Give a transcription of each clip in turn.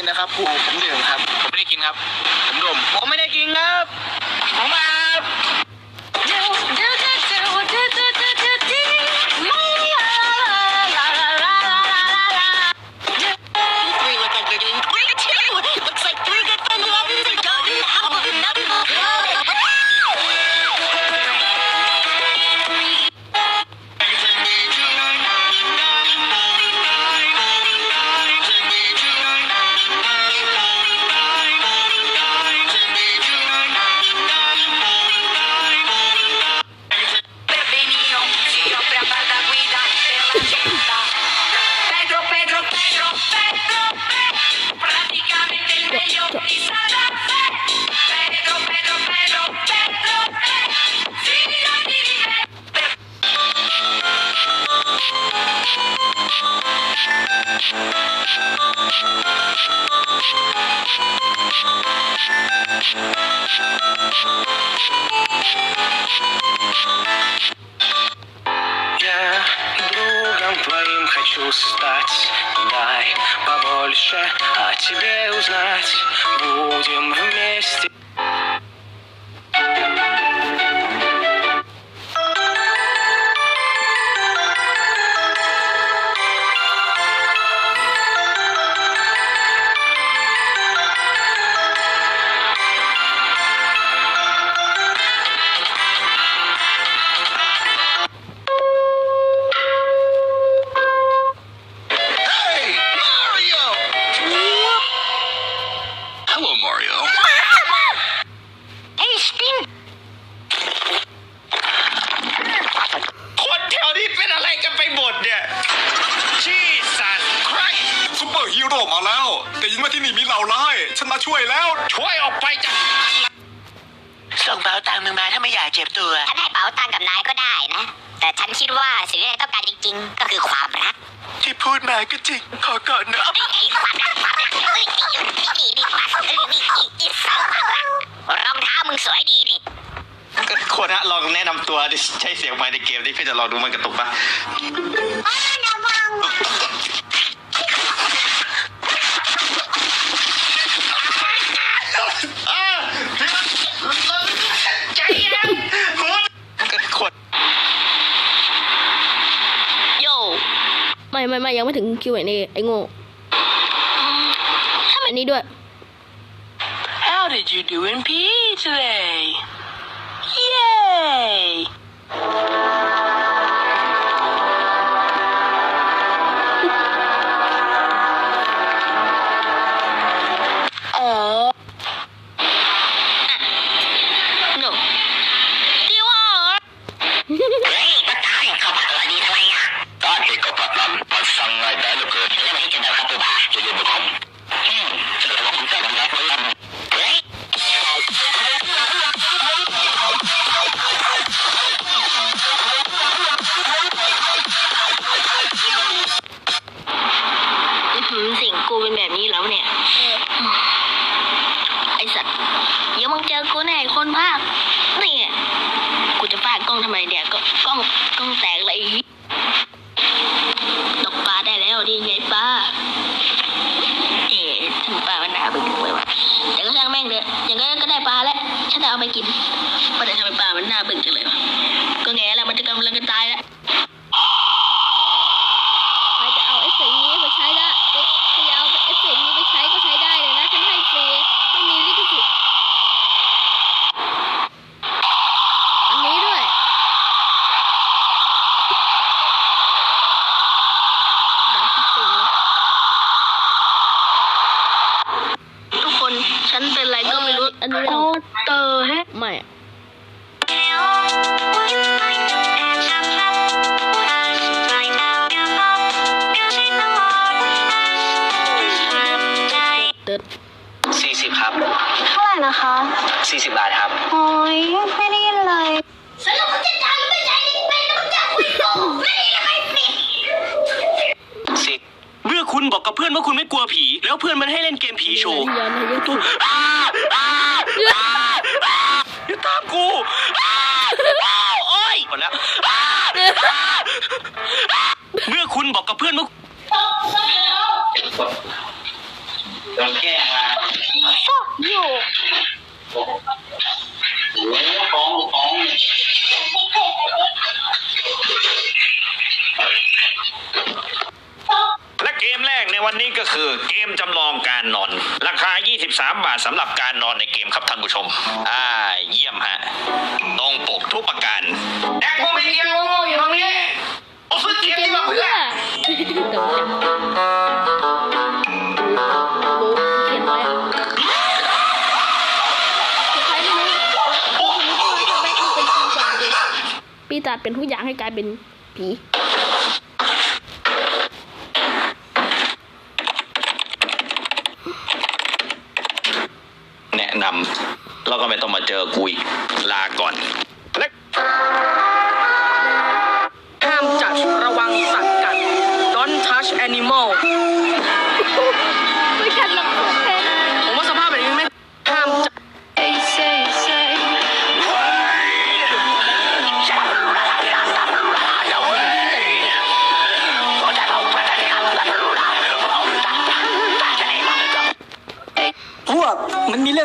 กินนะครับครูผมดื่มครับ ผมไม่ได้กินครับ ผมดม ผมไม่ได้กินครับ ผมมา Я другом твоим хочу стать. Дай побольше о тебе узнать. Будем вместе Hello Mario Hey, Spin. คนแถวนี้เป็นอะไรกันไปหมดเนี่ยชีสันใครซุปเปอร์ฮีโร่มาแล้ว แต่ยินว่าที่นี่มีเหล่าร้าย ฉันมาช่วยแล้ว ช่วยออกไปจากส่งเป๋าตังค์มึงมาถ้าไม่อยากเจ็บตัว ฉันให้เป๋าตังค์กับนายก็ได้นะ แต่ฉันคิดว่าสิ่งที่นายต้องการจริง ๆ ก็คือความรัก ที่พูดมาก็จริง ขอก่อนนะเอ้ยความรักความรักเอ้ย รักรองเท้ามึงสวยดีนี่ก็ควรนะลองแนะนำตัวดิใช้เสียงไมค์ในเกมที่เพื่อจะลองดูมันกระตุกปะก็คนโยไม่ไม่ไม่ยังไม่ถึงคิวไอ้นี่ไอ้โง่ทำอันนี้ด้วย How did you do in PE เสียงกูเป็นแบบนี้แล้วเนี่ย ไอสัตว์ เดี๋ยวมึงเจอกูแน่คนภาคนี่กูจะฟาดกล้องทำไมเนี่ยก็กล้องกล้องแตกเลยไอ้เหี้ยตกปลาได้แล้วดีไงปลาเอ๋ทำปลามันน่าเบื่อเลยวะแต่ก็ช่างแม่งเถอะอย่างนั้นก็ได้ปลาแล้วฉันจะเอาไปกินว่าแต่ทำไมปลามันน่าเบื่อจังเลยวะก็แง่แล้วมันจะกำลังจะตายแล้ว ใครจะเอาเอฟเฟกต์นี้ไปใช้ละใครจะเอาเอฟเฟกต์นี้ไปใช้ก็ใช้ได้เลยนะ ฉันให้ฟรี ไม่มีลิขสิทธิ์อันนี้ด้วยดังคิดตึงเลยทุกค นฉันเป็นอะไรก็ไม่รู้อันนี้ไม่ต้องเตอร์ฮะไม่อะเติร์ดสี่สิบครับ เท่าไหร่นะคะสี่สิบบาทครับ โอ้ยไม่ คุณบอกกับเพื่อนว่าคุณไม่กลัวผี แล้วเพื่อนมันให้เล่นเกมผีโชว์ย้อนให้ยูทูบอ้าอ้าอ้าอ้าอย่าตามกูอ้าอ้าโอ้ยหมดแล้วอ้าอ้าเมื่อคุณบอกกับเพื่อนว่าโดนแกล้งมาโย่ กในวันนี้ก็คือเกมจำลองการนอน ราคา 23 บาทสำหรับการนอนในเกมครับท่านผู้ชม อ่า เยี่ยมฮะ ตรงปกทุกประการแอคโมเมเดียโง่อยู่ตรงนี้โอ้สุดเกมเกมที่มาเพื่เพื่ออเดี๋ยวจะรู้เขียนไว้อะใครไม่รู้โอ้โหทำไมมันเป็นปีศาจดิปีศาจเป็นทุกอย่างให้กลายเป็นผี นำแล้วก็ไม่ต้องมาเจอกูอีกลาก่อนเละห้ามจัดระวังสัตว์กัด Don't touch animal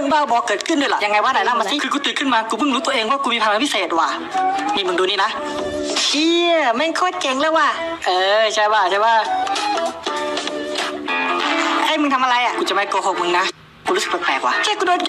รื่องบ้าบอเกิดขึ้นด้วยเหรอยังไงวะไหนเล่ามาสิคือกูตื่นขึ้นมากูเพิ่งรู้ตัวเองว่ากูมีพลังพิเศษว่ะนี่มึงดูนี่นะเชี่ยแม่งโคตรเจ๋งเลยว่ะเออใช่ป่ะใช่ป่ะไอ้ยมึงทำอะไรอะกูจะไม่โกหกมึงนะกูรู้สึกแปลกๆว่ะแค่กูโดน